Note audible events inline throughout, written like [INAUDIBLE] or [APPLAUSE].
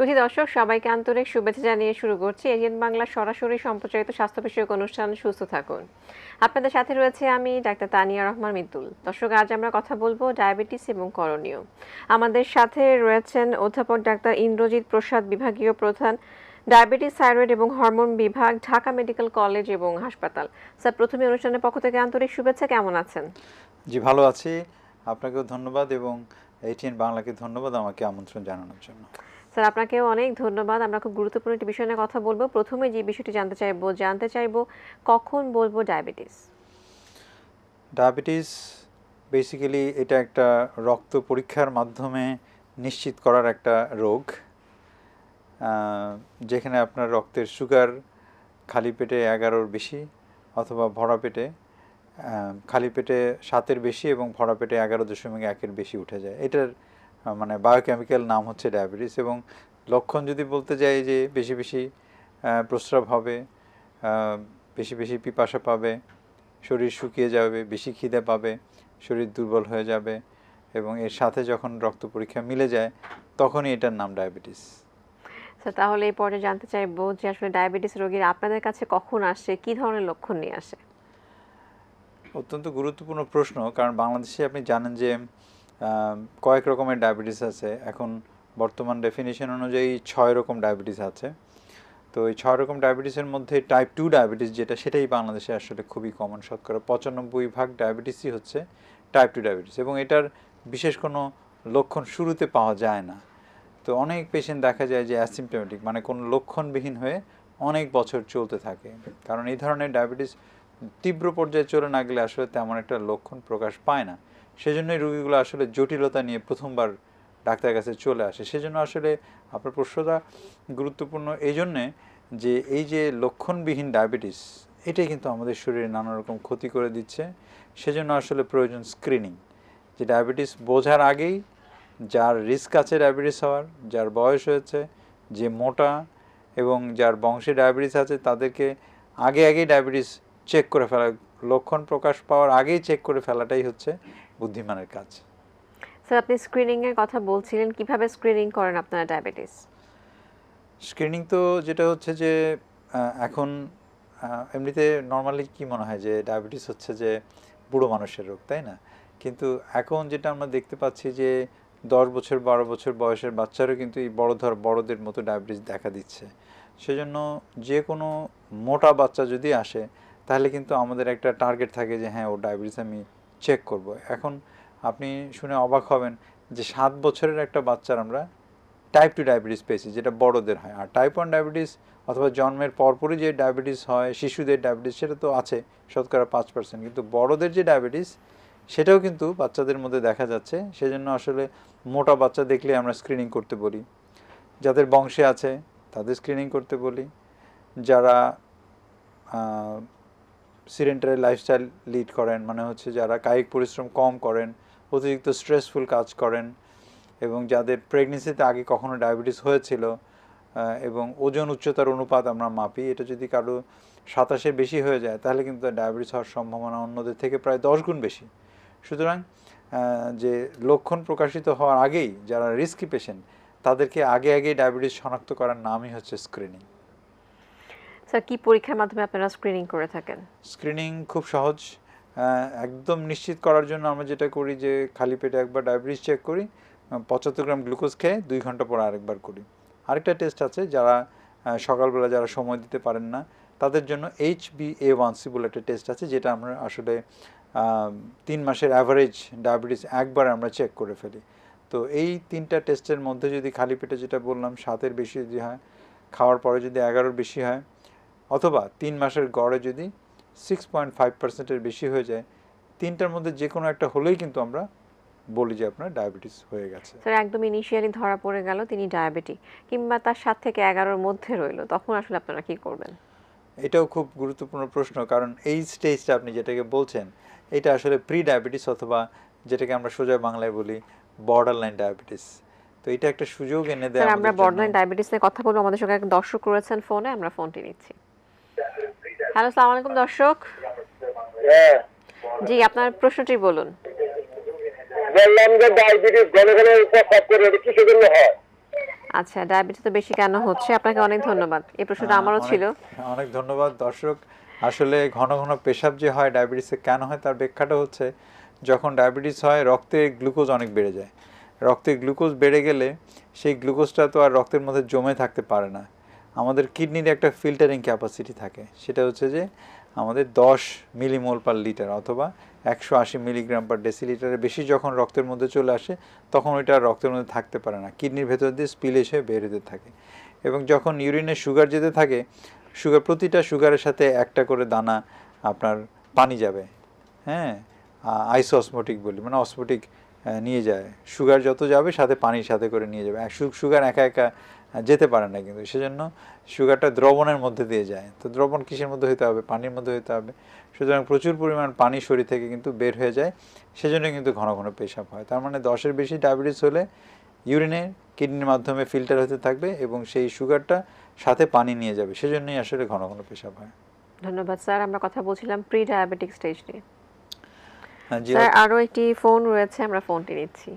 সুধী দর্শক, সবাইকে আন্তরিক শুভেচ্ছা জানিয়ে শুরু করছি। এজিএন বাংলা সরাসরি সম্প্রচারিত স্বাস্থ্য বিষয়ক অনুষ্ঠান সুস্থ থাকুন। আপনাদের সাথে রয়েছে আমি, ডাক্তার তানিয়া রহমান মিতুল দর্শক, আজ আমরা কথা বলব ডায়াবেটিস এবং করণীয় আমাদের সাথে রয়েছেন অধ্যাপক ডাক্তার ইন্দ্রজিৎ প্রসাদ, বিভাগীয় প্রধান, ডায়াবেটিস, থাইরয়েড এবং হরমোন বিভাগ, ঢাকা মেডিকেল কলেজ এবং হাসপাতাল। স্যার, প্রথমে অনুষ্ঠানের পক্ষ থেকে আন্তরিক শুভেচ্ছা। কেমন আছেন? জি, ভালো আছি। আপনাকেও ধন্যবাদ এবং এইটিএন বাংলাকে ধন্যবাদ আমাকে আমন্ত্রণ জানানোর জন্য। স্যার আপনাকে অনেক ধন্যবাদ। আমরা খুব গুরুত্বপূর্ণ একটি বিষয় নিয়ে কথা বলব। প্রথমে যে বিষয়টি জানতে চাইব জানতে চাইব কখন বলব ডায়াবেটিস? ডায়াবেটিস বেসিক্যালি এটা একটা রক্ত পরীক্ষার মাধ্যমে নিশ্চিত করার একটা রোগ। যেখানে আপনার রক্তের সুগার খালি পেটে এগারোর বেশি অথবা ভরা পেটে খালি পেটে সাতের বেশি এবং ভরা পেটে এগারো দশমিক একের বেশি উঠে যায়। এটার মানে বায়োকেমিক্যাল নাম হচ্ছে ডায়াবেটিস এবং লক্ষণ যদি বলতে যাই যে বেশি বেশি প্রস্রাব হবে বেশি বেশি পিপাসা পাবে শরীর শুকিয়ে যাবে বেশি খিদে পাবে শরীর দুর্বল হয়ে যাবে এবং এর সাথে যখন রক্ত পরীক্ষা মিলে যায় তখনই এটার নাম ডায়াবেটিস স্যার তাহলে এই পর্যায়ে জানতে চাইব যে আসলে ডায়াবেটিস রোগীর আপনাদের কাছে কখন আসে কি ধরনের লক্ষণ নিয়ে আসে? অত্যন্ত গুরুত্বপূর্ণ প্রশ্ন কারণ বাংলাদেশে আপনি জানেন যে কয়েক রকমের ডায়াবেটিস আছে। এখন বর্তমান ডেফিনেশন অনুযায়ী ছয় রকম ডায়াবেটিস আছে। তো এই ছয় রকম ডায়াবেটিসের মধ্যে টাইপ টু ডায়াবেটিস যেটা, সেটাই বাংলাদেশে আসলে খুবই কমন শতকরা পঁচানব্বই ভাগ ডায়াবেটিসই হচ্ছে টাইপ টু ডায়াবেটিস এবং এটার বিশেষ কোনো লক্ষণ শুরুতে পাওয়া যায় না। তো অনেক পেশেন্ট দেখা যায় যে অ্যাসিমটোমেটিক মানে কোনো লক্ষণবিহীন হয়ে অনেক বছর চলতে থাকে। কারণ এই ধরনের ডায়াবেটিস তীব্র পর্যায়ে চলে না গেলে আসলে তেমন একটা লক্ষণ প্রকাশ পায় না। সেজন্যই রোগীগুলো আসলে জটিলতা নিয়ে প্রথমবার ডাক্তারের কাছে চলে আসে। সেজন্য আসলে আপনার প্রশ্নটা গুরুত্বপূর্ণ। এই জন্যে যে এই যে লক্ষণবিহীন ডায়াবেটিস, এটাই কিন্তু আমাদের শরীরে নানা রকম ক্ষতি করে দিচ্ছে। সেজন্য আসলে প্রয়োজন স্ক্রিনিং, যে ডায়াবেটিস বোঝার আগেই যার রিস্ক আছে ডায়াবেটিস হওয়ার, যার বয়স হয়েছে, যে মোটা এবং যার বংশে ডায়াবেটিস আছে, তাদেরকে আগে আগেই ডায়াবেটিস চেক করে ফেলা, লক্ষণ প্রকাশ পাওয়ার আগেই চেক করে ফেলাটাই হচ্ছে বুদ্ধিমানের কাজ। স্যার আপনি স্ক্রিনিং এর কথা বলছিলেন কীভাবে স্ক্রিনিং করেন আপনারা ডায়াবেটিস স্ক্রিনিং তো যেটা হচ্ছে যে এখন এমনিতে নর্মালি কি মনে হয় যে ডায়াবেটিস হচ্ছে যে বুড়ো মানুষের রোগ তাই না? কিন্তু এখন যেটা আমরা দেখতে পাচ্ছি যে দশ বছর বারো বছর বয়সের বাচ্চারও কিন্তু এই বড় ধর বড়দের মতো ডায়াবেটিস দেখা দিচ্ছে। সেজন্য যে কোনো মোটা বাচ্চা যদি আসে তাহলে কিন্তু আমাদের একটা টার্গেট থাকে যে হ্যাঁ ও ডায়াবেটিস আমি চেক করব। এখন আপনি শুনে অবাক হবেন যে সাত বছরের একটা বাচ্চার আমরা টাইপ টু ডায়াবেটিস পেয়েছি, যেটা বড়দের হয়। আর টাইপ ওয়ান ডায়াবেটিস অথবা জন্মের পরপরই যে ডায়াবেটিস হয়, শিশুদের ডায়াবেটিস সেটা তো আছে, শতকরা পাঁচ পার্সেন্ট কিন্তু বড়দের যে ডায়াবেটিস সেটাও কিন্তু বাচ্চাদের মধ্যে দেখা যাচ্ছে। সেজন্য আসলে মোটা বাচ্চা দেখলে আমরা স্ক্রিনিং করতে বলি। যাদের বংশে আছে, তাদের স্ক্রিনিং করতে বলি। যারা সিডেন্টারি লাইফস্টাইল লিড করেন মানে হচ্ছে যারা কায়িক পরিশ্রম কম করেন, অতিরিক্ত স্ট্রেসফুল কাজ করেন এবং যাদের প্রেগনেন্সিতে আগে কখনো ডায়াবেটিস হয়েছিল এবং ওজন উচ্চতার অনুপাত আমরা মাপি, এটা যদি কারও সাতাশে বেশি হয়ে যায়, তাহলে কিন্তু ডায়াবেটিস হওয়ার সম্ভাবনা অন্যদের থেকে প্রায় দশ গুণ বেশি। সুতরাং যে লক্ষণ প্রকাশিত হওয়ার আগেই যারা রিস্কি পেশেন্ট তাদেরকে আগে আগে ডায়াবেটিস শনাক্ত করার নামই হচ্ছে স্ক্রিনিং স্যার কি পরীক্ষার মাধ্যমে আপনারা স্ক্রিনিং করে থাকেন? স্ক্রিনিং খুব সহজ। একদম নিশ্চিত করার জন্য আমরা যেটা করি যে, খালি পেটে একবার ডায়াবেটিস চেক করি পঁচাত্তর গ্রাম গ্লুকোজ খেয়ে দুই ঘণ্টা পর আরেকবার করি। আরেকটা টেস্ট আছে যারা সকালবেলা যারা সময় দিতে পারেন না, তাদের জন্য H B A one C বলে একটা টেস্ট আছে, যেটা আমরা আসলে তিন মাসের অ্যাভারেজ ডায়াবেটিস একবার আমরা চেক করে ফেলি। তো এই তিনটা টেস্টের মধ্যে যদি খালি পেটে যেটা বললাম, সাতের বেশি যদি হয়, খাওয়ার পরে যদি এগারোর বেশি হয় অথবা তিন মাসের গড়ে যদি সিক্স পয়েন্ট ফাইভ পার্সেন্টের বেশি হয়ে যায় তিনটার মধ্যে যে কোনো একটা হলেই কিন্তু আমরা বলি যে আপনার ডায়াবেটিস হয়ে গেছে। স্যার একদম ইনিশিয়ালি ধরা পড়ে গেল তিনি ডায়াবেটিক কিংবা তার সাত থেকে এগারোর মধ্যে রইল তখন আসলে আপনারা কি করবেন? এটাও খুব গুরুত্বপূর্ণ প্রশ্ন কারণ এই স্টেজটা আপনি যেটাকে বলছেন এটা আসলে প্রি ডায়াবেটিস অথবা যেটাকে আমরা সোজা বাংলায় বলি বর্ডার লাইন ডায়াবেটিস তো এটা একটা সুযোগ এনে দেয় আমরা জন্য। বর্ডলাইন ডায়াবেটিস নিয়ে কথা বলব আমাদের সঙ্গে এক দর্শক রয়েছেন ফোনে আমরা ফোনটি নিচ্ছি। হ্যালো সালাম আলাইকুম দর্শক। হ্যাঁ জি আপনার প্রশ্নটি বলুন। বললাম যে ডায়াবেটিস ঘন ঘন প্রস্রাব করে এটা কিসের জন্য হয়? আচ্ছা ডায়াবেটিস তো বেশি কেন হচ্ছে? আপনাকে অনেক ধন্যবাদ। এই প্রশ্নটা আমারও ছিল। অনেক ধন্যবাদ দর্শক। আসলে ঘন ঘন পেশাব যে হয় ডায়াবেটিসে কেন হয় তার ব্যাখ্যাটা হচ্ছে যখন ডায়াবেটিস হয় রক্তে গ্লুকোজ অনেক বেড়ে যায়। রক্তে গ্লুকোজ বেড়ে গেলে সেই গ্লুকোজটা তো আর রক্তের মধ্যে জমে থাকতে পারে না। আমাদের কিডনির একটা ফিল্টারিং ক্যাপাসিটি থাকে। সেটা হচ্ছে যে আমাদের দশ মিলিমোল পার লিটার অথবা একশো আশি মিলিগ্রাম পার ডেসিলিটারের বেশি যখন রক্তের মধ্যে চলে আসে, তখন ওইটা রক্তের মধ্যে থাকতে পারে না। কিডনির ভেতর দিয়ে স্পিলেজ এসে বের হতে থাকে। এবং যখন ইউরিনে সুগার যেতে থাকে সুগার প্রতিটা সুগারের সাথে একটা করে দানা আপনার পানি যাবে। হ্যাঁ? আইসো অসমোটিক বলি মানে অসমোটিক নিয়ে যায়। সুগার যত যাবে, সাথে পানির সাথে করে নিয়ে যাবে। সুগার একা একা যেতে পারে না কিন্তু। সেজন্য সুগারটা দ্রবণের মধ্যে দিয়ে যায়। তো দ্রবণ কিসের মধ্যে হতে হবে? পানির মধ্যে হতে হবে। সুতরাং প্রচুর পরিমাণ পানি শরীর থেকে কিন্তু বের হয়ে যায়। সেজন্য কিন্তু ঘন ঘন পেশাব হয়। তার মানে দশের বেশি ডায়াবেটিস হলে ইউরিনে কিডনির মাধ্যমে ফিল্টার হতে থাকবে এবং সেই সুগারটা সাথে পানি নিয়ে যাবে। সেজন্যই আসলে ঘন ঘন পেশাব হয়। ধন্যবাদ স্যার। আমরা কথা বলছিলাম প্রি ডায়াবেটিক স্টেজ নিয়ে। হ্যাঁ, জি স্যার আরও একটি ফোন রয়েছে আমরা ফোনটি নিচ্ছি।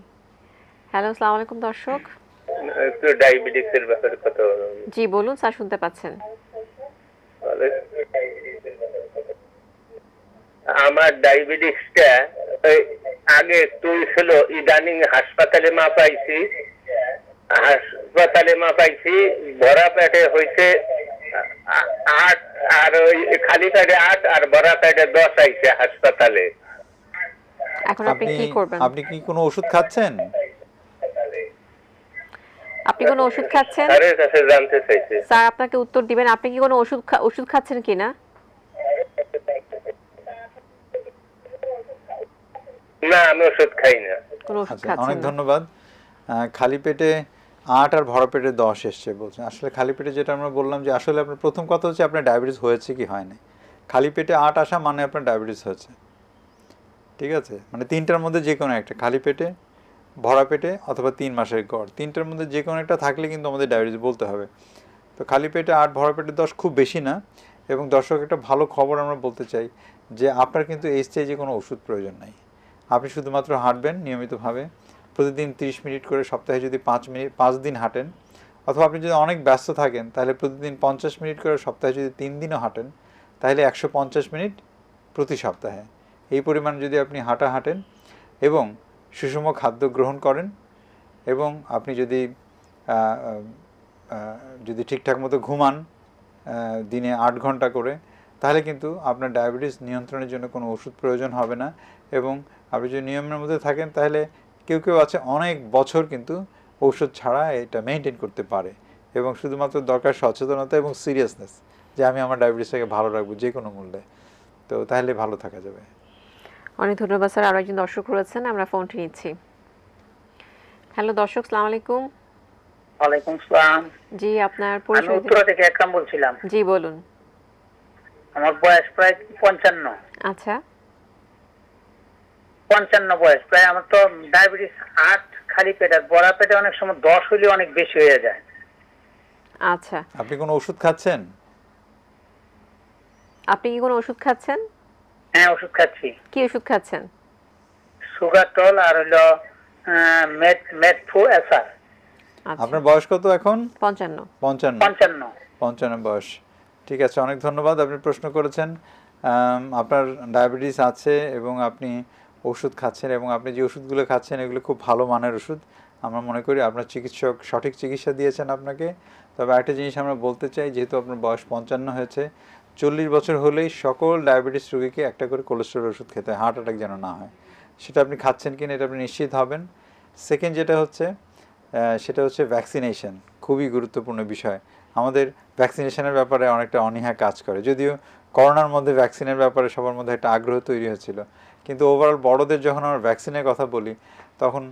হ্যালো আসসালামু আলাইকুম দর্শক। একটু ডায়াবেটিক্সের ব্যাপারে কথা। জি বলুন স্যার শুনতে পাচ্ছেন। আমার ডায়াবেটিক্সটা আগে তুই ছিল ইদানিং হাসপাতালে মা পাইছি। হাসপাতালে মা পাইছি ভরা পেটে হয়েছে আট আর ওই খালি পেটে আট আর ভরা পেটে দশ আইছে হাসপাতালে। এখন আপনি কি করবেন? আপনি কি কোনো ওষুধ খাচ্ছেন? আপনি কোনো ওষুধ খাচ্ছেন? স্যারের কাছে জানতে চাইছে। স্যার আপনাকে উত্তর দিবেন। আপনি কি কোনো ওষুধ ওষুধ খাচ্ছেন কিনা না? আমি ওষুধ খাই না। ওষুধ আচ্ছা খাচ্ছেন অনেক ধন্যবাদ। খালি পেটে আট আর ভরা পেটে দশ এসছে বলছেন। আসলে খালি পেটে যেটা আমরা বললাম যে আসলে আপনার প্রথম কথা হচ্ছে আপনার ডায়াবেটিস হয়েছে কি হয়নি। খালি পেটে আট আসা মানে আপনার ডায়াবেটিস হয়েছে। ঠিক আছে? মানে তিনটার মধ্যে যে কোনো একটা খালি পেটে ভরা পেটে অথবা তিন মাসের গড়। তিনটার মধ্যে যে কোনো একটা থাকলে কিন্তু আমাদের ডায়াবেটিস বলতে হবে। তো খালি পেটে আট, ভরা পেটে দশ খুব বেশি না। এবং দর্শক, একটা ভালো খবর আমরা বলতে চাই যে আপনার কিন্তু এই স্টেজে কোনো ওষুধ প্রয়োজন নাই। আপনি শুধুমাত্র হাঁটবেন নিয়মিতভাবে। প্রতিদিন তিরিশ মিনিট করে সপ্তাহে যদি পাঁচ মিনিট, পাঁচ দিন হাঁটেন অথবা আপনি যদি অনেক ব্যস্ত থাকেন, তাহলে প্রতিদিন পঞ্চাশ মিনিট করে সপ্তাহে যদি তিন দিনও হাঁটেন, তাহলে একশো পঞ্চাশ মিনিট প্রতি সপ্তাহে। এই পরিমাণ যদি আপনি হাঁটা হাঁটেন এবং সুষম খাদ্য গ্রহণ করেন এবং আপনি যদি যদি ঠিকঠাক মতো ঘুমান দিনে আট ঘণ্টা করে, তাহলে কিন্তু আপনার ডায়াবেটিস নিয়ন্ত্রণের জন্য কোনো ওষুধ প্রয়োজন হবে না এবং আপনি যদি নিয়মের মধ্যে থাকেন, তাহলে কেউ কেউ আছে অনেক বছর কিন্তু ঔষধ ছাড়া এটা মেনটেন করতে পারে এবং শুধুমাত্র দরকার সচেতনতা এবং সিরিয়াসনেস যে আমি আমার ডায়াবেটিসটাকে ভালো রাখব যে কোনো মূল্যে। তো তাহলে ভালো থাকা যাবে। অনেক ধন্যবাদ স্যার। আরও একজন দর্শক রয়েছেন আমরা ফোনটি নিচ্ছি। হ্যালো দর্শক সালাম আলাইকুম। ওয়ালাইকুম সালাম। জি আপনার পরিচয় দিন। উত্তরা থেকে একরাম বলছিলাম। জি বলুন। আমার বয়স প্রায় পঞ্চান্ন। আচ্ছা। পঞ্চান্ন বয়স। প্রায় আমার তো ডায়াবেটিস আট খালি পেটে। বড়া পেটে অনেক সময় দশ হলে অনেক বেশি হয়ে যায়। আচ্ছা। আপনি কোনো ওষুধ খাচ্ছেন? আপনি কি কোনো ওষুধ খাচ্ছেন? হ্যাঁ ওষুধ খাচ্ছি। কি ওষুধ খাচ্ছেন? সুগার টল আর হলো মেট মেটফু এসার আচ্ছা। আপনার বয়স কত এখন? পঞ্চান্ন। পঞ্চান্ন। পঞ্চান্ন। পঞ্চান্ন বয়স। ঠিক আছে অনেক ধন্যবাদ আপনি প্রশ্ন করেছেন। আপনার ডায়াবেটিস আছে এবং আপনি ওষুধ খাচ্ছেন এবং আপনি যে ওষুধগুলো খাচ্ছেন এগুলো খুব ভালো মানের ওষুধ। আমরা মনে করি আপনার চিকিৎসক সঠিক চিকিৎসা দিয়েছেন আপনাকে। তবে একটা জিনিস আমরা বলতে চাই যেহেতু আপনার বয়স পঞ্চান্ন হয়েছে চল্লিশ বছর হলেই সকল ডায়াবেটিস রোগীকে একটা করে কোলেস্ট্রল ওষুধ খেতে হয় হার্ট অ্যাটাক যেন না হয়। সেটা আপনি খাচ্ছেন কিনা এটা আপনি নিশ্চিত হবেন। সেকেন্ড যেটা হচ্ছে সেটা হচ্ছে ভ্যাকসিনেশন খুবই গুরুত্বপূর্ণ বিষয়। আমাদের ভ্যাকসিনেশনের ব্যাপারে অনেকটা অনীহা কাজ করে। যদিও করোনার মধ্যে ভ্যাকসিনের ব্যাপারে সবার মধ্যে একটা আগ্রহ তৈরি হয়েছিল কিন্তু ওভারঅল বড়দের যখন আমরা ভ্যাকসিনের কথা বলি, তখন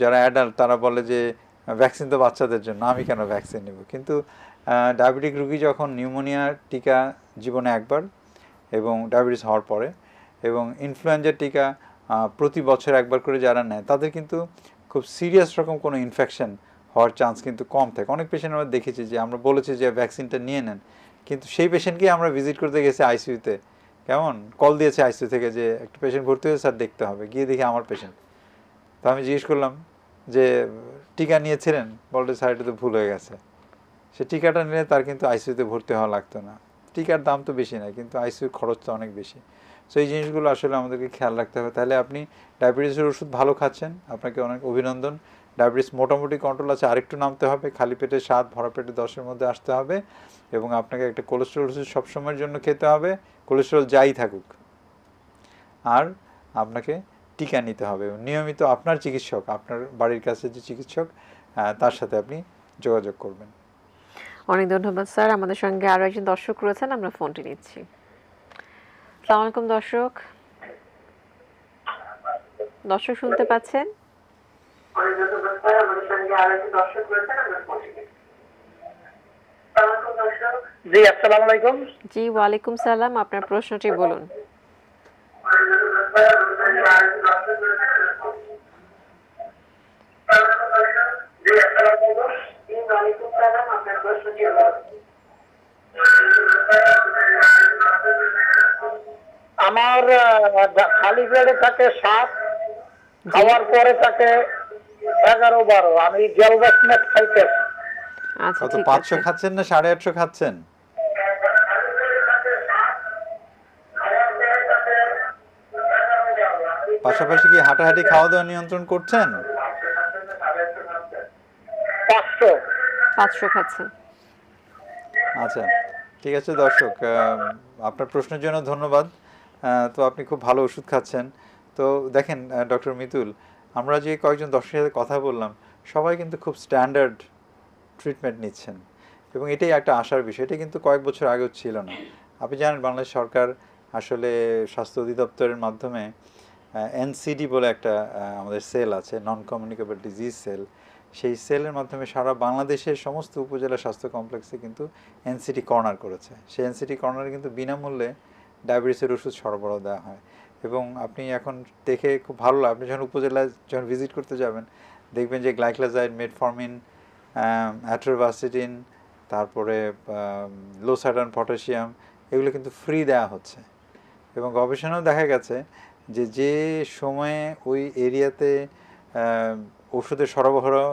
যারা অ্যাডাল্ট তারা বলে যে ভ্যাকসিন তো বাচ্চাদের জন্য, আমি কেন ভ্যাকসিন নেব? কিন্তু ডায়াবেটিক রুগী যখন নিউমোনিয়ার টিকা জীবনে একবার এবং ডায়াবেটিস হওয়ার পরে এবং ইনফ্লুয়েঞ্জার টিকা প্রতি বছর একবার করে যারা নেয়, তাদের কিন্তু খুব সিরিয়াস রকম কোনো ইনফেকশন হওয়ার চান্স কিন্তু কম থাকে। অনেক পেশেন্ট আমরা দেখেছি যে, আমরা বলেছি যে ভ্যাকসিনটা নিয়ে নেন। কিন্তু সেই পেশেন্টকেই আমরা ভিজিট করতে গেছি আইসিইউতে কেমন? কল দিয়েছে আইসিইউ থেকে যে, একটা পেশেন্ট ভর্তি হয়েছে স্যার দেখতে হবে। গিয়ে দেখি আমার পেশেন্ট তো আমি জিজ্ঞেস করলাম যে, টিকা নিয়েছিলেন? বলতে স্যার, এটা তো ভুল হয়ে গেছে। সে টিকাটা নিলে তার কিন্তু আইসিইউতে ভর্তি হওয়া লাগতো না। টিকার দাম তো বেশি না, কিন্তু আইসিইউর খরচটা অনেক বেশি। সো এই জিনিসগুলো আসলে আমাদেরকে খেয়াল রাখতে হবে। তাহলে আপনি ডায়াবেটিসের ওষুধ ভালো খাচ্ছেন, আপনাকে অনেক অভিনন্দন। ডায়াবেটিস মোটামুটি কন্ট্রোল আছে, আরেকটু নামতে হবে, খালি পেটে সাত, ভরা পেটে দশের মধ্যে আসতে হবে এবং আপনাকে একটা কোলেস্ট্রল ওষুধ সবসময়ের জন্য খেতে হবে। কোলেস্ট্রল যাই থাকুক। আর আপনাকে টিকা নিতে হবে। নিয়মিত আপনার চিকিৎসক, আপনার বাড়ির কাছে যে চিকিৎসক তার সাথে আপনি যোগাযোগ করবেন। অনেক ধন্যবাদ স্যার। আমাদের সঙ্গে আরও একজন দর্শক রয়েছেন আমরা ফোনটি নিচ্ছি। সালাম আলাইকুম দর্শক। দর্শক শুনতে পাচ্ছেন? জি আসসালামু আলাইকুম। জি ওয়ালাইকুম সালাম। আপনার প্রশ্নটি বলুন। আমার আহ, খালি পেটে থাকে সাত খাওয়ার পরে থাকে এগারো বারো। আমি গ্যালবাসমেট খাইতেছি। আচ্ছা পাঁচশো খাচ্ছেন না সাড়ে আটশো খাচ্ছেন? পাশাপাশি কি হাঁটাহাঁটি খাওয়া দাওয়া নিয়ন্ত্রণ করছেন? পাঁচশো। আচ্ছা পাঁচশো খাচ্ছেন। আচ্ছা ঠিক আছে দর্শক আহ, আপনার প্রশ্নের জন্য ধন্যবাদ। তো আপনি খুব ভালো ওষুধ খাচ্ছেন। তো দেখেন ডক্টর মিতুল, আমরা যে কয়েকজন দর্শকের সাথে কথা বললাম, সবাই কিন্তু খুব স্ট্যান্ডার্ড ট্রিটমেন্ট নিচ্ছেন। এবং এটাই একটা আশার বিষয়, এটা কিন্তু কয়েক বছর আগেও ছিল না। আপনি জানেন, বাংলাদেশ সরকার আসলে স্বাস্থ্য অধিদপ্তরের মাধ্যমে এনসিডি বলে একটা আমাদের সেল আছে নন কমিউনিকেবল ডিজিজ সেল। সেই সেলের মাধ্যমে সারা বাংলাদেশের সমস্ত উপজেলা স্বাস্থ্য কমপ্লেক্সে কিন্তু এনসিটি কর্নার করেছে। সেই এনসিটি কর্নারে কিন্তু বিনামূল্যে ডায়াবেটিসের ওষুধ সরবরাহ দেওয়া হয়। এবং আপনি এখন দেখে খুব ভালো আপনি যখন উপজেলায় যখন ভিজিট করতে যাবেন, দেখবেন যে গ্লাইক্লাজাইড মেটফর্মিন অ্যাট্রোভাসিটিন তারপরে লোসাডান পটাশিয়াম এগুলো কিন্তু ফ্রি দেওয়া হচ্ছে। এবং গবেষণাও দেখা গেছে যে যে সময়ে ওই এরিয়াতে ওষুধের সরবরাহ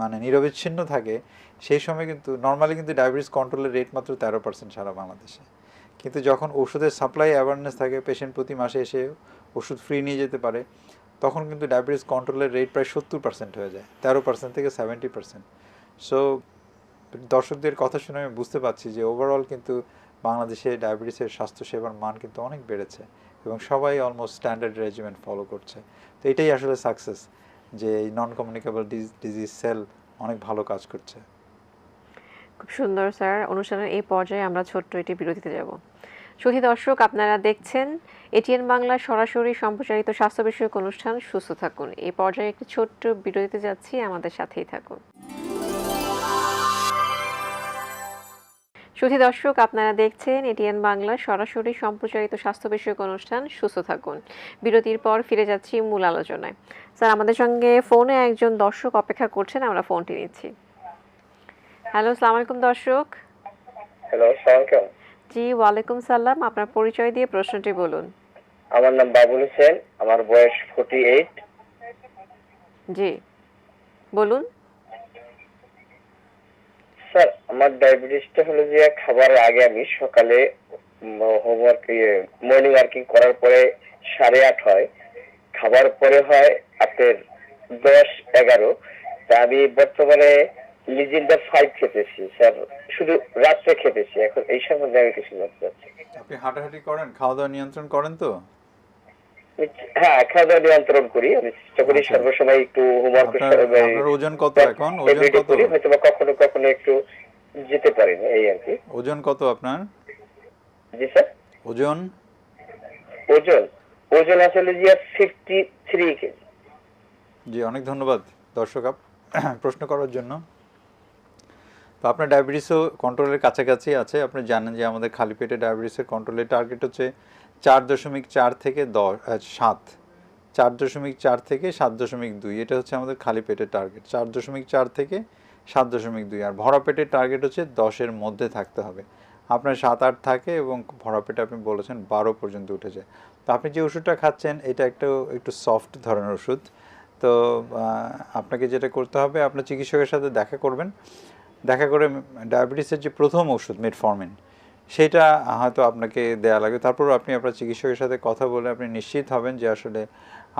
মানে নিরবিচ্ছিন্ন থাকে, সেই সময় কিন্তু নর্মালি কিন্তু ডায়াবেটিস কন্ট্রোলের রেট মাত্র তেরো পার্সেন্ট সারা বাংলাদেশে। কিন্তু যখন ওষুধের সাপ্লাই অ্যাওয়ারনেস থাকে পেশেন্ট প্রতি মাসে এসে ওষুধ ফ্রি নিয়ে যেতে পারে, তখন কিন্তু ডায়াবেটিস কন্ট্রোলের রেট প্রায় সত্তর পার্সেন্ট হয়ে যায়, তেরো পার্সেন্ট থেকে সেভেন্টি পার্সেন্ট সো দর্শকদের কথা শুনে আমি বুঝতে পারছি যে ওভারঅল কিন্তু বাংলাদেশে ডায়াবেটিসের স্বাস্থ্যসেবার মান কিন্তু অনেক বেড়েছে এবং সবাই অলমোস্ট স্ট্যান্ডার্ড রেজিমেন্ট ফলো করছে। তো এটাই আসলে সাকসেস যে এই নন কমিউনিকেবল ডিজিজ সেল অনেক ভালো কাজ করছে। খুব সুন্দর, স্যার। অনুষ্ঠানের এই পর্যায়ে আমরা ছোট্ট এটি বিরতিতে যাব। সুধী দর্শক, আপনারা দেখছেন এটিএন বাংলা সরাসরি সম্প্রচারিত স্বাস্থ্য বিষয়ক অনুষ্ঠান। সুস্থ থাকুন। এই পর্যায়ে একটি ছোট্ট বিরতিতে যাচ্ছি। আমাদের সাথেই থাকুন। সুধী দর্শক, আপনারা দেখছেন এটিএন বাংলা সরাসরি সম্প্রচারিত স্বাস্থ্য বিষয়ক অনুষ্ঠান। সুস্থ থাকুন। বিরতির পর ফিরে যাচ্ছি মূল আলোচনায়। স্যার, আমাদের সঙ্গে ফোনে একজন দর্শক অপেক্ষা করছেন। আমরা ফোনটি নিচ্ছি। হ্যালো, সালাম আলাইকুম দর্শক। হ্যালো জি ওয়ালাইকুম সালাম। আপনার পরিচয় দিয়ে প্রশ্নটি বলুন। আমার নাম বাবুল হোসেন। আমার বয়স ফোর্টি এইট জি বলুন। স্যার আমার ডায়াবেটিসটা হলো যে খাবারের আগে আমি সকালে হোমওয়ার্ক মর্নিং ওয়ার্কিং করার পরে সাড়ে আট হয়। খাবার পরে হয় আপনার দশ এগারো। তা আমি বর্তমানে লিজেন্ডার ফাইভ খেতেছি স্যার। শুধু রাত্রে খেতেছি এখন এই সম্বন্ধে আমি কিছু জানতে চাচ্ছি। আপনি হাঁটাহাঁটি করেন খাওয়া দাওয়া নিয়ন্ত্রণ করেন তো? হ্যাঁ খাওয়া দাওয়া নিয়ন্ত্রণ করি আমি চেষ্টা করি আচ্ছা। সর্বসময় একটু হোমওয়ার্ক আপনার আপনার ওজন কত এখন? ওজন কত? হয়তো কখনো কখনো একটু যেতে পারি না এই আর কি। ওজন কত আপনার? জি স্যার? ওজন? ওজন? ওজন আসলে ফিফটি থ্রি কেজি। জি অনেক ধন্যবাদ দর্শক আপ [CLEARS THROAT] প্রশ্ন করার জন্য। তো আপনার ডায়াবেটিসও কন্ট্রোলের কাছাকাছি আছে। আপনি জানেন যে আমাদের খালি পেটে ডায়াবেটিসের কন্ট্রোলের টার্গেট হচ্ছে চার দশমিক চার থেকে দশ সাত। চার দশমিক চার থেকে সাত দশমিক দুই, এটা হচ্ছে আমাদের খালি পেটের টার্গেট চার দশমিক চার থেকে সাত দশমিক দুই, আর ভরা পেটের টার্গেট হচ্ছে দশের মধ্যে থাকতে হবে। আপনার সাত আট থাকে এবং ভরা পেটে আপনি বলেছেন বারো পর্যন্ত উঠে যায়। তো আপনি যে ওষুধটা খাচ্ছেন, এটা একটু একটু সফট ধরনের ওষুধ। তো আপনাকে যেটা করতে হবে, আপনার চিকিৎসকের সাথে দেখা করবেন। দেখা করে ডায়াবেটিসের যে প্রথম ওষুধ মেটফর্মিন সেটা হয়তো আপনাকে দেয়া লাগবে। তারপর আপনি আপনার চিকিৎসকের সাথে কথা বলে আপনি নিশ্চিত হবেন যে আসলে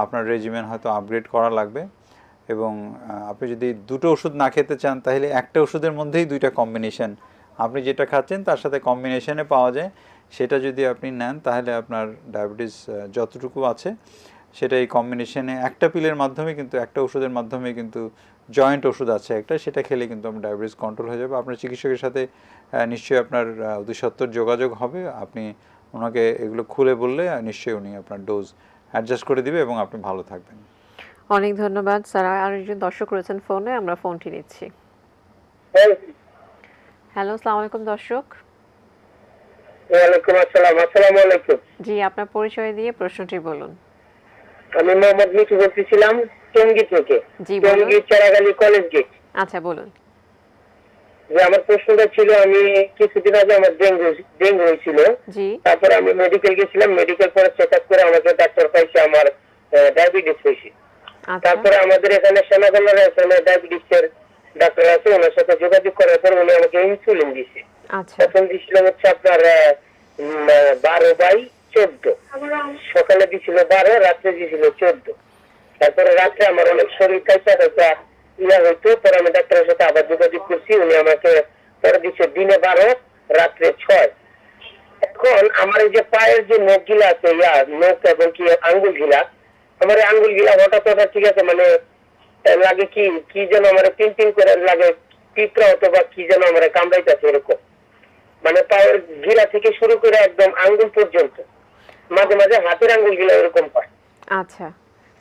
আপনার রেজিমেন হয়তো আপগ্রেড করা লাগবে। এবং আপনি যদি দুটো ওষুধ না খেতে চান, তাহলে একটা ওষুধের মধ্যেই দুইটা কম্বিনেশন আপনি যেটা খাচ্ছেন, তার সাথে কম্বিনেশনে পাওয়া যায়। সেটা যদি আপনি নেন, তাহলে আপনার ডায়াবেটিস যতটুকু আছে, সেটা এই কম্বিনেশনে একটা পিলের মাধ্যমে কিন্তু, একটা ওষুধের মাধ্যমে কিন্তু জয়েন্ট ওষুধ আছে একটা সেটা খেলে কিন্তু আপনার ডায়াবেটিস কন্ট্রোল হয়ে যাবে। আপনার চিকিৎসকের সাথে নিশ্চয়ই আপনার অতি সত্বর যোগাযোগ হবে। আপনি ওনাকে এগুলো খুলে বললে নিশ্চয়ই উনি আপনার ডোজ অ্যাডজাস্ট করে দিবে এবং আপনি ভালো থাকবেন। অনেক ধন্যবাদ। স্যার আর একজন দর্শক রয়েছেন ফোনে আমরা ফোনটি নিচ্ছি। হ্যালো আসসালামু আলাইকুম দর্শক। ওয়ালাইকুম আসসালাম আসসালামু আলাইকুম। জি আপনার পরিচয় দিয়ে প্রশ্নটি বলুন। আমি মোহাম্মদ মিঠু বলতেছিলাম। টঙ্গী থেকে। টঙ্গী চারাগালি কলেজ গেট আচ্ছা বলুন। যে আমার প্রশ্নটা ছিল আমি কিছুদিন আগে আমার ডেঙ্গু ডেঙ্গু হয়েছিল। জি। তারপরে আমি মেডিকেল গেছিলাম মেডিকেল পরে চেক আপ করে আমাকে ডাক্তার পাইছে আমার ডায়াবেটিস হয়েছে। আচ্ছা। তারপরে আমাদের এখানে সেনাগলের এখানে ডায়াবেটিস এর ডাক্তার আছে ওনার সাথে যোগাযোগ করার পর উনি আমাকে ইনসুলিন দিছে আচ্ছা। প্রথম দিছিল হচ্ছে আপনার বারো বাই চোদ্দ। সকালে দিছিল বারো রাত্রে দিছিল চোদ্দ। তারপরে রাত্রে আমার অনেক শরীর কাইসা কাইসা ইয়া হইতো, পরে আমি ডাক্তারের সাথে আবার যোগাযোগ করছি, উনি আমাকে পরে দিচ্ছে দিনে বারো, রাত্রে ছয়। এখন আমার এই যে পায়ের যে নখ গিলা আছে, ইয়া, নখ এবং কি আঙ্গুল গিলা আমার আঙ্গুল গিলা হঠাৎ হঠাৎ ঠিক আছে মানে লাগে কি কি যেন আমার পিন করে লাগে, পিঁপড়া অথবা কি যেন আমার কামড়াইতেছে এরকম। মানে পায়ের গিলা থেকে শুরু করে একদম আঙ্গুল পর্যন্ত। মাঝে মাঝে হাতের আঙ্গুল গিলা এরকম পায় আচ্ছা।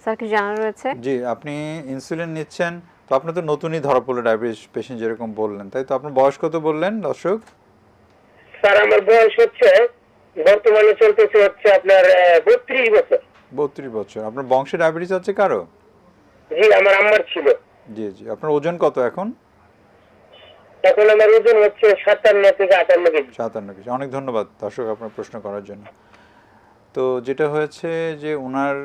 স্যার কি জানা রয়েছে? জি আপনি ইনসুলিন নিচ্ছেন তো আপনি তো নতুনই ধরা পড়ল ডায়াবেটিস পেশেন্ট যেরকম বললেন তাই তো আপনার বয়স কত বললেন দর্শক? স্যার আমার বয়স হচ্ছে বর্তমানে চলতেছে হচ্ছে আপনার বত্রিশ বছর। বত্রিশ বছর। আপনার বংশে ডায়াবেটিস আছে কারও? জি আমার আম্মার ছিল। জি জি। আপনার ওজন কত এখন? এখন আমার ওজন হচ্ছে সাতান্ন থেকে আটান্ন কেজি। সাতান্ন কেজি। অনেক ধন্যবাদ দর্শক আপনার প্রশ্ন করার জন্য। তো যেটা হয়েছে যে ওনার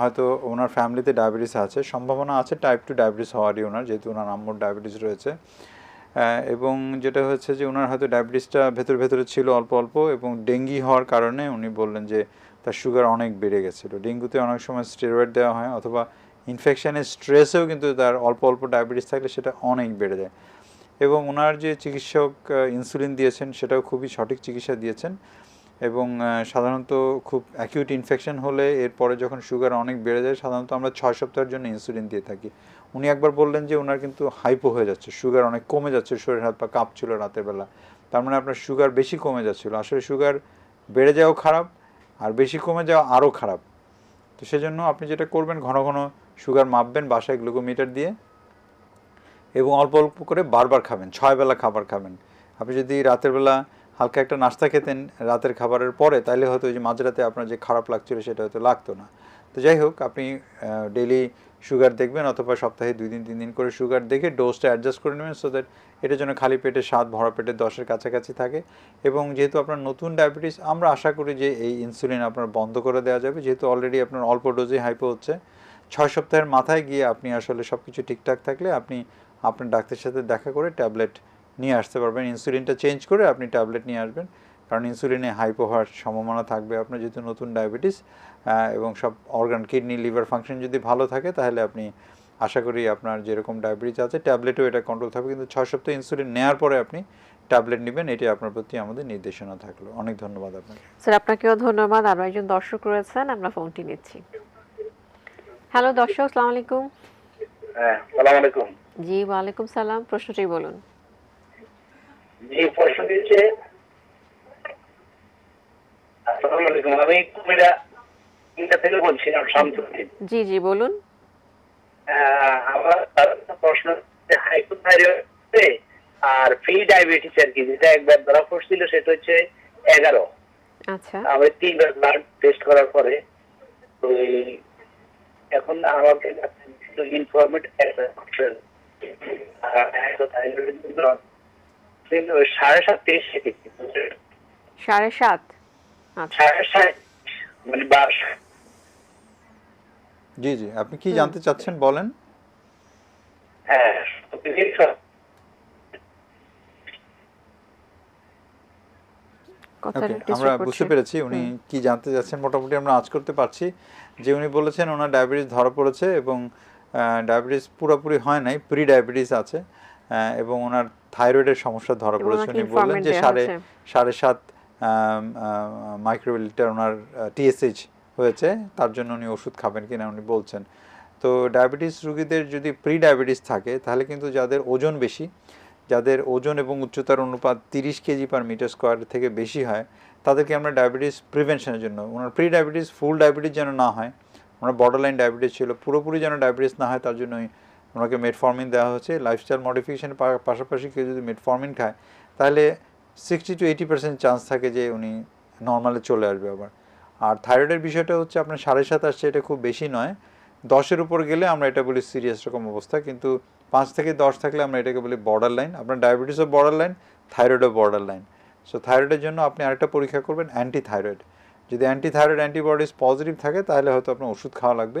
হয়তো ওনার ফ্যামিলিতে ডায়াবেটিস আছে, সম্ভাবনা আছে টাইপ টু ডায়াবেটিস হওয়ারই ওনার, যেহেতু ওনার আম্মুর ডায়াবেটিস রয়েছে। এবং যেটা হচ্ছে যে ওনার হয়তো ডায়াবেটিসটা ভেতর ভেতরে ছিল অল্প অল্প এবং ডেঙ্গি হওয়ার কারণে উনি বললেন যে তার সুগার অনেক বেড়ে গেছিল ডেঙ্গুতে অনেক সময় স্টেরয়েড দেওয়া হয় অথবা ইনফেকশানের স্ট্রেসেও কিন্তু তার অল্প অল্প ডায়াবেটিস থাকলে সেটা অনেক বেড়ে যায়। এবং ওনার যে চিকিৎসক ইনসুলিন দিয়েছেন সেটাও খুবই সঠিক চিকিৎসা দিয়েছেন। এবং সাধারণত খুব অ্যাকিউট ইনফেকশন হলে এরপরে যখন সুগার অনেক বেড়ে যায়, সাধারণত আমরা ছয় সপ্তাহের জন্য ইনসুলিন দিয়ে থাকি। উনি একবার বললেন যে ওনার কিন্তু হাইপো হয়ে যাচ্ছে সুগার অনেক কমে যাচ্ছে শরীর হাত পা কাঁপছিল রাতের বেলা। তার মানে আপনার সুগার বেশি কমে যাচ্ছিল। আসলে সুগার বেড়ে যাওয়াও খারাপ আর বেশি কমে যাওয়া আরও খারাপ। তো সেজন্য আপনি যেটা করবেন, ঘন ঘন সুগার মাপবেন বাসায় গ্লুকোমিটার দিয়ে এবং অল্প অল্প করে বারবার খাবেন, ছয় বেলা খাবার খাবেন। আপনি যদি রাতের বেলা হালকা একটা নাস্তা খেতেন রাতের খাবারের পরে তাহলে হয়তো ওই যে মাঝরাতে আপনার যে খারাপ লাগছিল সেটা হয়তো লাগতো না। তো যাই হোক, আপনি ডেলি সুগার দেখবেন অথবা সপ্তাহে দুই দিন, তিন দিন করে সুগার দেখে ডোজটা অ্যাডজাস্ট করে নেবেন সো দ্যাট এটার জন্য খালি পেটে স্বাদ, ভরা পেটে দশের কাছাকাছি থাকে। এবং যেহেতু আপনার নতুন ডায়াবেটিস আমরা আশা করি যে এই ইনসুলিন আপনার বন্ধ করে দেওয়া যাবে। যেহেতু অলরেডি আপনার অল্প ডোজে হাইপো হচ্ছে, ছয় সপ্তাহের মাথায় গিয়ে আপনি আসলে সব কিছু ঠিকঠাক থাকলে আপনি আপনার ডাক্তারের সাথে দেখা করে ট্যাবলেট নিয়ে আসতে পারবেন। ইনসুলিনটা চেঞ্জ করে আপনি ট্যাবলেট নিয়ে আসবেন। কারণ ইনসুলিনে হাইপো হওয়ার সম্ভাবনা থাকবে আপনার যেহেতু নতুন ডায়াবেটিস এবং সব অর্গান কিডনি লিভার ফাংশন যদি ভালো থাকে তাহলে আপনি আশা করি আপনার যেরকম ডায়াবেটিস আছে ট্যাবলেটও এটা কন্ট্রোল থাকবে। কিন্তু ছয় সপ্তাহ ইনসুলিন নেওয়ার পরে আপনি ট্যাবলেট নেবেন এটি আপনার প্রতি আমাদের নির্দেশনা থাকল। অনেক ধন্যবাদ আপনাকে। স্যার আপনাকেও ধন্যবাদ। আরও একজন দর্শক রয়েছেন আমরা ফোনটি নিচ্ছি। হ্যালো দর্শক আসসালামু আলাইকুম। হ্যাঁ সালাম আলাইকুম। জি ওয়ালাইকুম সালাম। প্রশ্নটি বলুন। জি প্রশ্ন দিচ্ছে আমি কুমিরা থেকে বলছিলাম শামসুদ্দিন জি জি বলুন। আমার প্রশ্ন হাইপোথাইরয়েড আর ফ্রি ডায়াবেটিস আর কি যেটা একবার ধরা পড়ছিল সেটা হচ্ছে এগারো। আচ্ছা। আমি তিনবার ব্লাড টেস্ট করার পরে তো এখন আমাকে ইনফরমেট সাড়ে সাত তেইশ সাড়ে সাত? আচ্ছা। সাড়ে সাত মানে জি জি আপনি কি জানতে চাচ্ছেন বলেন। হ্যাঁ আমরা বুঝতে পেরেছি উনি কি জানতে চাচ্ছেন। মোটামুটি আমরা আজ করতে পারছি যে উনি বলেছেন ওনার ডায়াবেটিস ধরা পড়েছে এবং ডায়াবেটিস পুরোপুরি হয় নাই প্রি ডায়াবেটিস আছে আহ, এবং ওনার থাইরয়েডের সমস্যা ধরা পড়েছে উনি বললেন যে সাড়ে সাড়ে সাত মাইক্রোলিটার ওনার টিএসএইচ হয়েছে তার জন্য উনি ওষুধ খাবেন কিনা উনি বলছেন। তো ডায়াবেটিস রোগীদের যদি প্রি ডায়াবেটিস থাকে তাহলে কিন্তু যাদের ওজন বেশি যাদের ওজন এবং উচ্চতার অনুপাত তিরিশ কেজি পার মিটার স্কোয়ার থেকে বেশি হয় তাদেরকে আমরা ডায়াবেটিস প্রিভেনশনের জন্য ওনার প্রি ডায়াবেটিস ফুল ডায়াবেটিস যেন না হয় ওনার বর্ডার লাইন ডায়াবেটিস ছিল পুরোপুরি যেন ডায়াবেটিস না হয় তার জন্যই ওনাকে মেটফর্মিন দেওয়া হচ্ছে। লাইফস্টাইল মডিফিকেশনের পাশাপাশি কেউ যদি মেটফর্মিন খায়, তাহলে sixty two eighty percent chance থাকে যে উনি নর্মালে চলে আসবে আবার। আর থাইরয়েডের বিষয়টা হচ্ছে আপনার সাড়ে সাত আসছে, এটা খুব বেশি নয়। দশের উপর গেলে আমরা এটা বলি সিরিয়াস রকম অবস্থা, কিন্তু পাঁচ থেকে দশ থাকলে আমরা এটাকে বলি বর্ডার লাইন আপনার ডায়াবেটিসও বর্ডার লাইন থাইরয়েডও বর্ডার লাইন সো থাইরয়েডের জন্য আপনি আরেকটা পরীক্ষা করবেন অ্যান্টি থাইরয়েড যদি অ্যান্টি থাইরয়েড অ্যান্টিবডিস পজিটিভ থাকে, তাহলে হয়তো আপনার ওষুধ খাওয়া লাগবে।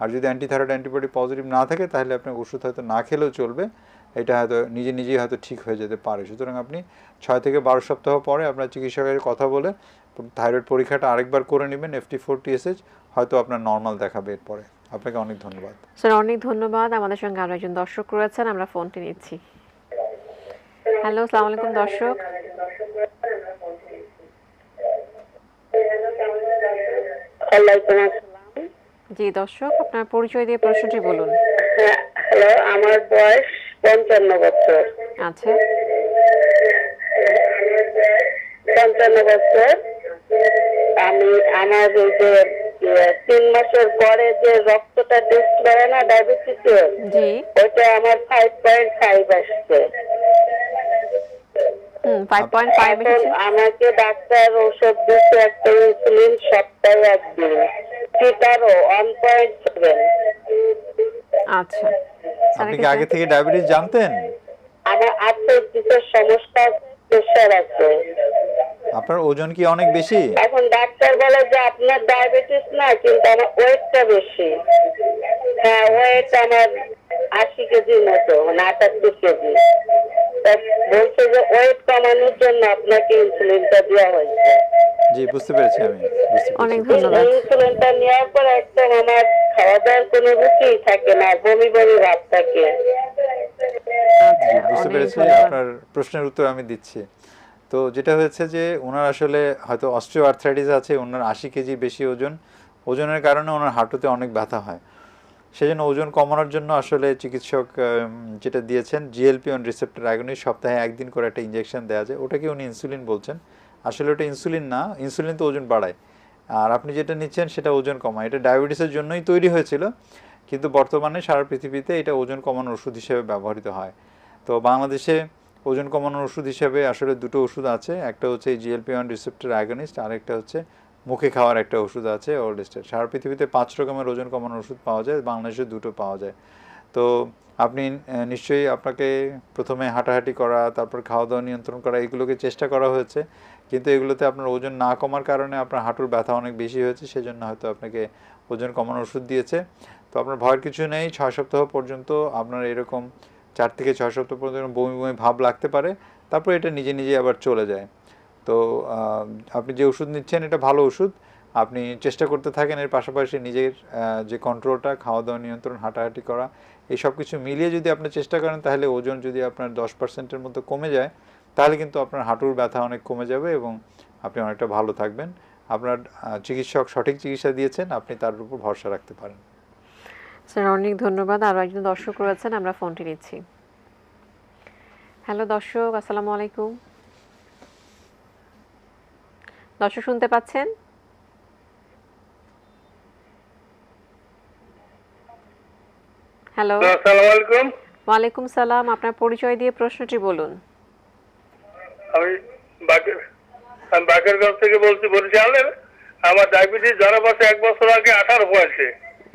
আর যদি অ্যান্টি থাইরয়েড অ্যান্টিবডি পজিটিভ না থাকে তাহলে আপনার ওষুধ হয়তো না খেলেও চলবে। এটা হয়তো নিজে নিজেই হয়তো ঠিক হয়ে যেতে পারে। সুতরাং আপনি ছয় থেকে বারো সপ্তাহ পরে আপনার চিকিৎসকের কথা বলে থাইরয়েড পরীক্ষাটা আরেকবার করে নেবেন এফটি ফোর টিএসএইচ হয়তো আপনার নর্মাল দেখাবে এরপরে। আপনাকে অনেক ধন্যবাদ। স্যার অনেক ধন্যবাদ। আমাদের সঙ্গে আরও একজন দর্শক রয়েছেন আমরা ফোনটি নিচ্ছি। হ্যালো আসসালামু আলাইকুম দর্শক ওয়ালাইকুম আসসালাম জি দর্শক আপনার পরিচয় দিয়ে প্রশ্নটি বলুন। হ্যাঁ হ্যালো আমার বয়স পঞ্চান্ন বছর। আচ্ছা। পঞ্চান্ন বছর। আমি আমার ওই যে তিন মাসের পরে যে রক্তটা টেস্ট করে না ডায়াবেটিসের জি। ওইটা আমার ফাইভ পয়েন্ট ফাইভ আসছে। আমাকে ডাক্তার ওষুধ দিচ্ছে একটা ইনসুলিন সপ্তাহে একদিন। টিটারও ওয়ান পয়েন্ট সেভেন আচ্ছা। আপনি কি আগে থেকে ডায়াবেটিস জানতেন? আমার আর্থ্রাইটিসের সমস্যা প্রেশার আছে। আপনার ওজন কি অনেক বেশি? এখন ডাক্তার বলে যে আপনার ডায়াবেটিস না কিন্তু আমার ওয়েটটা বেশি। হ্যাঁ ওয়েট আমার আশি কেজির মতো মানে আটাত্তর কেজি। তা বলছে যে ওয়েট কমানোর জন্য আপনাকে ইনসুলিনটা দেওয়া হয়েছে। জি বুঝতে পেরেছি আমি অনেক ধন্যবাদ। ইনসুলিনটা নেওয়ার পর একদম আমার খাওয়া দাওয়ার কোনো রুচিই থাকে না বমি বমি ভাব থাকে। আচ্ছা বুঝতে পেরেছি আপনার প্রশ্নের উত্তর আমি দিচ্ছি। তো যেটা হয়েছে যে ওনার আসলে হয়তো অস্ট্রিও আর্থ্রাইটিস আছে ওনার আশি কেজি বেশি ওজন ওজনের কারণে ওনার হাঁটুতে অনেক ব্যথা হয়। সেজন্য ওজন কমানোর জন্য আসলে চিকিৎসক যেটা দিয়েছেন জিএলপি অন রিসেপ্টর অ্যাগনিস্ট সপ্তাহে একদিন করে একটা ইঞ্জেকশন দেওয়া যায় ওটাকে উনি ইনসুলিন বলছেন। আসলে ওটা ইনসুলিন না ইনসুলিন তো ওজন বাড়ায়। আর আপনি যেটা নিচ্ছেন সেটা ওজন কমায়। এটা ডায়াবেটিসের জন্যই তৈরি হয়েছিল, কিন্তু বর্তমানে সারা পৃথিবীতে এটা ওজন কমানোর ওষুধ হিসেবে ব্যবহৃত হয়। তো বাংলাদেশে ওজন কমানোর ওষুধ হিসেবে আসলে দুটো ওষুধ আছে, একটা হচ্ছে জিএলপি ওয়ান রিসেপ্টর অ্যাগনিস্ট আর একটা হচ্ছে মুখে খাওয়ার একটা ওষুধ আছে ওল্ডেস্টের সারা পৃথিবীতে পাঁচ রকমের ওজন কমানোর ওষুধ পাওয়া যায়, বাংলাদেশে দুটো পাওয়া যায়। তো আপনি নিশ্চয়ই আপনাকে প্রথমে হাঁটাহাঁটি করা, তারপর খাওয়া দাওয়া নিয়ন্ত্রণ করা, এগুলোকে চেষ্টা করা হয়েছে। কিন্তু এগুলোতে আপনার ওজন না কমার কারণে আপনার হাঁটুর ব্যথা অনেক বেশি হয়েছে, সেজন্য হয়তো আপনাকে ওজন কমানোর ওষুধ দিয়েছে। তো আপনার ভয়ের কিছু নেই, ছয় সপ্তাহ পর্যন্ত আপনার এরকম চার থেকে ছয় সপ্তাহ পর্যন্ত বমি বমি ভাব লাগতে পারে, তারপর এটা নিজে নিজে আবার চলে যায়। তো আপনি যে ওষুধ নিচ্ছেন এটা ভালো ওষুধ, আপনি চেষ্টা করতে থাকেন এর পাশাপাশি নিজের যে কন্ট্রোলটা খাওয়া দাওয়া নিয়ন্ত্রণ, হাঁটাহাঁটি করা, এই সব কিছু মিলিয়ে যদি আপনি চেষ্টা করেন, তাহলে ওজন যদি আপনার দশ পার্সেন্টের মতো কমে যায় তাহলে কিন্তু আপনার হাঁটুর ব্যথা অনেক কমে যাবে এবং আপনি অনেকটা ভালো থাকবেন। আপনার চিকিৎসক সঠিক চিকিৎসা দিয়েছেন আপনি তার উপর ভরসা রাখতে পারেন। স্যার অনেক ধন্যবাদ। আরও একজন দর্শক রয়েছেন আমরা ফোনটি নিচ্ছি। হ্যালো দর্শক আসসালামু আলাইকুম। দর্শক শুনতে পাচ্ছেন? হ্যালো। আসসালামু আলাইকুম। ওয়ালাইকুম সালাম। আপনার পরিচয় দিয়ে প্রশ্নটি বলুন। আমি আমি বাকেরগঞ্জ থেকে বলছি বরিশালের আমার ডায়াবেটিস ধরা পড়ছে এক বছর আগে আঠারো হয়েছে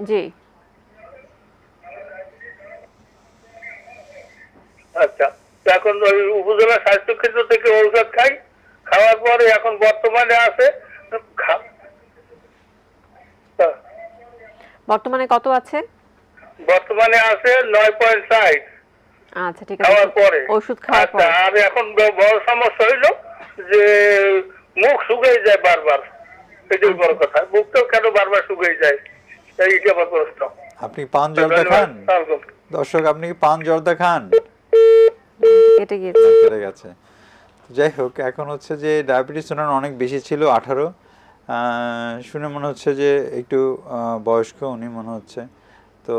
জি। আচ্ছা এখন ওই উপজেলা স্বাস্থ্য কেন্দ্র থেকে ঔষধ খাই খাওয়ার পরে এখন বর্তমানে আছে বর্তমানে কত আছে? বর্তমানে আছে নয় পয়েন্ট ষাট। আচ্ছা ঠিক আছে। খাওয়ার পরে। ওষুধ খাওয়ার আচ্ছা, পরে। আর এখন বড় সমস্যা হইল যে মুখ শুকিয়ে যায় বারবার। এটাই বড় কথা। মুখটাও কেন বারবার শুকিয়ে যায়? এইটা আমার প্রশ্ন। আপনি পান জর্দা খান? দর্শক আপনি কি পান জর্দা খান? কেটে গিয়েছে। কেটে গেছে। যাই হোক এখন হচ্ছে যে ডায়াবেটিস ওনার অনেক বেশি ছিল আঠারো। শুনে মনে হচ্ছে যে একটু আহ, বয়স্ক উনি মনে হচ্ছে। তো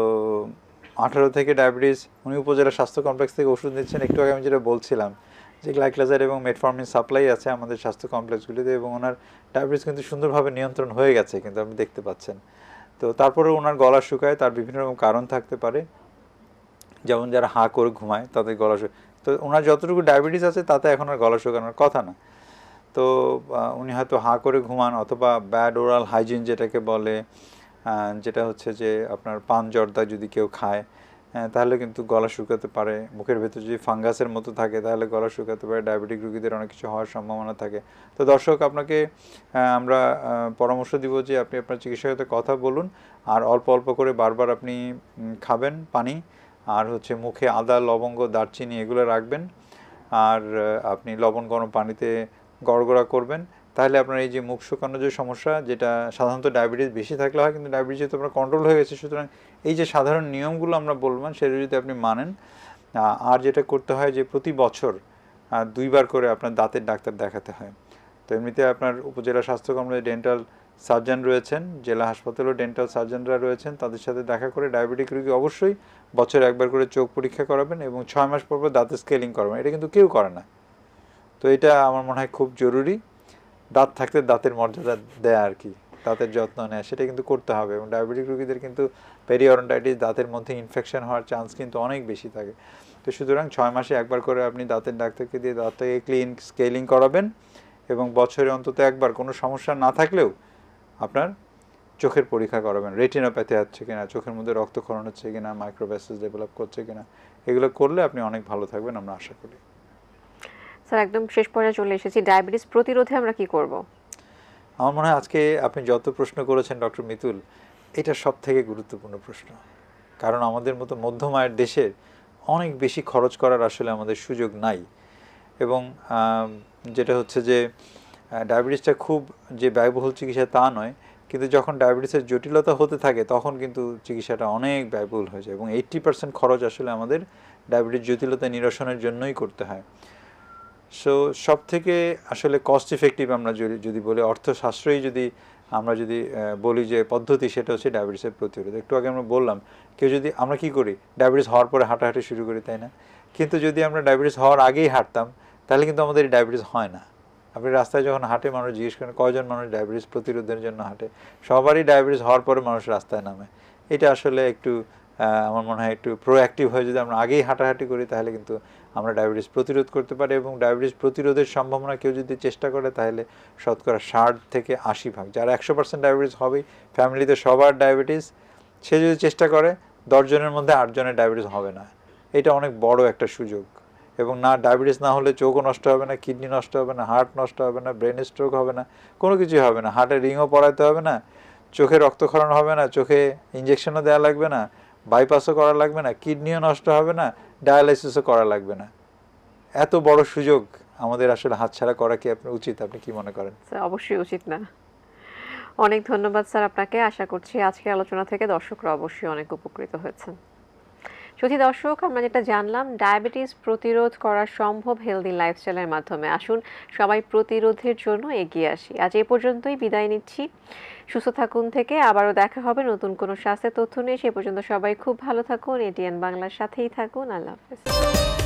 আঠারো থেকে ডায়াবেটিস, উনি উপজেলা স্বাস্থ্য কমপ্লেক্স থেকে ওষুধ নিচ্ছেন। একটু আগে আমি যেটা বলছিলাম যে গ্লাইক্লাজার এবং মেটফর্মিন সাপ্লাই আছে আমাদের স্বাস্থ্য কমপ্লেক্সগুলিতে এবং ওনার ডায়াবেটিস কিন্তু সুন্দরভাবে নিয়ন্ত্রণ হয়ে গেছে কিন্তু আপনি দেখতে পাচ্ছেন। তো তারপরে ওনার গলা শুকায়, তার বিভিন্ন রকম কারণ থাকতে পারে। যেমন যারা হাঁ করে ঘুমায়, তাদের গলা তো ওনার যতটুকু ডায়াবেটিস আছে, তাতে এখন আর গলা শুকানোর কথা না। তো উনি হয়তো হাঁ করে ঘুমান অথবা ব্যাড ওরাল হাইজিন যেটাকে বলে যেটা হচ্ছে যে আপনার পান জর্দা যদি কেউ খায় তাহলে কিন্তু গলা শুকাতে পারে। মুখের ভেতর যদি ফাঙ্গাসের মতো থাকে, তাহলে গলা শুকাতে পারে। ডায়াবেটিক রোগীদের অনেক কিছু হওয়ার সম্ভাবনা থাকে। তো দর্শক, আপনাকে আমরা পরামর্শ দিব যে আপনি আপনার চিকিৎসকের সাথে কথা বলুন আর অল্প অল্প করে বারবার আপনি খাবেন পানি আর হচ্ছে মুখে আদা, লবঙ্গ, দারচিনি এগুলো রাখবেন। আর আপনি লবণ গরম পানিতে গড়গড়া করবেন। তাহলে আপনার এই যে মুখ শুকানোর যে সমস্যা, যেটা সাধারণত ডায়াবেটিস বেশি থাকলে হয়, কিন্তু ডায়াবেটিস যেহেতু আপনার কন্ট্রোল হয়ে গেছে, সুতরাং এই যে সাধারণ নিয়মগুলো আমরা বলবেন সেটা যদি আপনি মানেন আর যেটা করতে হয় যে প্রতি বছর দুইবার করে আপনার দাঁতের ডাক্তার দেখাতে হয়। তো এমনিতে আপনার উপজেলা স্বাস্থ্য কমপ্লেক্সে ডেন্টাল সার্জন রয়েছেন, জেলা হাসপাতালেও ডেন্টাল সার্জনরা রয়েছেন, তাদের সাথে দেখা করে ডায়াবেটিক রোগী অবশ্যই বছরে একবার করে চোখ পরীক্ষা করাবেন এবং ছয় মাস পর পর দাঁতের স্কেলিং করাবেন। এটা কিন্তু কেউ করে না। তো এটা আমার মনে হয় খুব জরুরি। দাঁত থাকতে দাঁতের মর্যাদা দেয়া আর কি, দাঁতের যত্ন নেয়, সেটা কিন্তু করতে হবে এবং ডায়াবেটিক রোগীদের কিন্তু পেরিঅরন্টাইটিস দাঁতের মধ্যে ইনফেকশন হওয়ার চান্স কিন্তু অনেক বেশি থাকে। তো সুতরাং ছয় মাসে একবার করে আপনি দাঁতের ডাক্তারকে দিয়ে দাঁতটাকে ক্লিন স্কেলিং করাবেন এবং বছরে অন্তত একবার কোনো সমস্যা না থাকলেও আপনার চোখের পরীক্ষা করাবেন। রেটিনোপ্যাথি হচ্ছে কিনা, চোখের মধ্যে রক্তক্ষরণ হচ্ছে কিনা মাইক্রোভ্যাসেস ডেভেলপ করছে কিনা, এগুলো করলে আপনি অনেক ভালো থাকবেন, আমরা আশা করি। স্যার, একদম শেষ পর্যায়ে চলে এসেছি। ডায়াবেটিস প্রতিরোধে আমরা কি করব? আমার মনে হয় আজকে আপনি যত প্রশ্ন করেছেন, ডক্টর মিতুল, এটা সব থেকে গুরুত্বপূর্ণ প্রশ্ন। কারণ আমাদের মতো মধ্যম আয়ের দেশের অনেক বেশি খরচ করার আসলে আমাদের সুযোগ নাই। এবং যেটা হচ্ছে যে ডায়াবেটিসটা খুব যে ব্যয়বহুল চিকিৎসা তা নয়, কিন্তু যখন ডায়াবেটিসের জটিলতা হতে থাকে, তখন কিন্তু চিকিৎসাটা অনেক ব্যয়বহুল হয়ে যায়। এবং এইট্টি পার্সেন্ট খরচ আসলে আমাদের ডায়াবেটিস জটিলতা নিরসনের জন্যই করতে হয়। সো সব থেকে আসলে কস্ট ইফেক্টিভ আমরা যদি বলি অর্থ সাশ্রয়ী যদি আমরা যদি বলি যে পদ্ধতি, সেটা হচ্ছে ডায়াবেটিসের প্রতিরোধ। একটু আগে আমরা বললাম, কেউ যদি, আমরা কি করি? ডায়াবেটিস হওয়ার পরে হাঁটাহাঁটি শুরু করি, তাই না? কিন্তু যদি আমরা ডায়াবেটিস হওয়ার আগেই হাঁটতাম, তাহলে কিন্তু আমাদের ডায়াবেটিস হয় না। আপনি রাস্তায় যখন হাঁটে, মানুষ জিজ্ঞেস করেন, কয়জন মানুষ ডায়াবেটিস প্রতিরোধের জন্য হাঁটে? সবারই ডায়াবেটিস হওয়ার পরে মানুষ রাস্তায় নামে। এটা আসলে একটু আমার মনে হয় একটু প্রোঅ্যাক্টিভ হয়ে যদি আমরা আগেই হাঁটাহাঁটি করি, তাহলে কিন্তু আমরা ডায়াবেটিস প্রতিরোধ করতে পারি এবং ডায়াবেটিস প্রতিরোধের সম্ভাবনা কেউ যদি চেষ্টা করে, তাহলে শতকরা ষাট থেকে আশি ভাগ, যার একশো পার্সেন্ট ডায়াবেটিস হবেই। ফ্যামিলিতে সবার ডায়াবেটিস, সে যদি চেষ্টা করে দশজনের মধ্যে আটজনের ডায়াবেটিস হবে না। এটা অনেক বড় একটা সুযোগ। এবং না, ডায়াবেটিস না হলে চোখও নষ্ট হবে না, কিডনি নষ্ট হবে না, হার্ট নষ্ট হবে না, ব্রেন স্ট্রোক হবে না, কোনো কিছুই হবে না। হার্টে রিংও পড়াইতে হবে না, চোখে রক্তক্ষরণ হবে না, চোখে ইঞ্জেকশনও দেওয়া লাগবে না বাইপাসও করা লাগবে না কিডনিও নষ্ট হবে না ডায়ালাইসিসও করা লাগবে না। এত বড় সুযোগ আমাদের আসলে হাতছাড়া করা কি আপনার উচিত? আপনি কি মনে করেন? অবশ্যই উচিত না। অনেক ধন্যবাদ স্যার আপনাকে। আশা করছি আজকের আলোচনা থেকে দর্শকরা অবশ্যই অনেক উপকৃত হয়েছেন। যদি দর্শক, আমরা যেটা জানলাম, ডায়াবেটিস প্রতিরোধ করা সম্ভব হেলদি লাইফস্টাইলের মাধ্যমে। আসুন, সবাই প্রতিরোধের জন্য এগিয়ে আসি। আজ এ পর্যন্তই, বিদায় নিচ্ছি। সুস্থ থাকুন থেকে আবারও দেখা হবে নতুন কোনো স্বাস্থ্যের তথ্য নিয়ে। সে পর্যন্ত সবাই খুব ভালো থাকুন এটিএন বাংলার সাথেই থাকুন। আল্লাহ হাফেজ।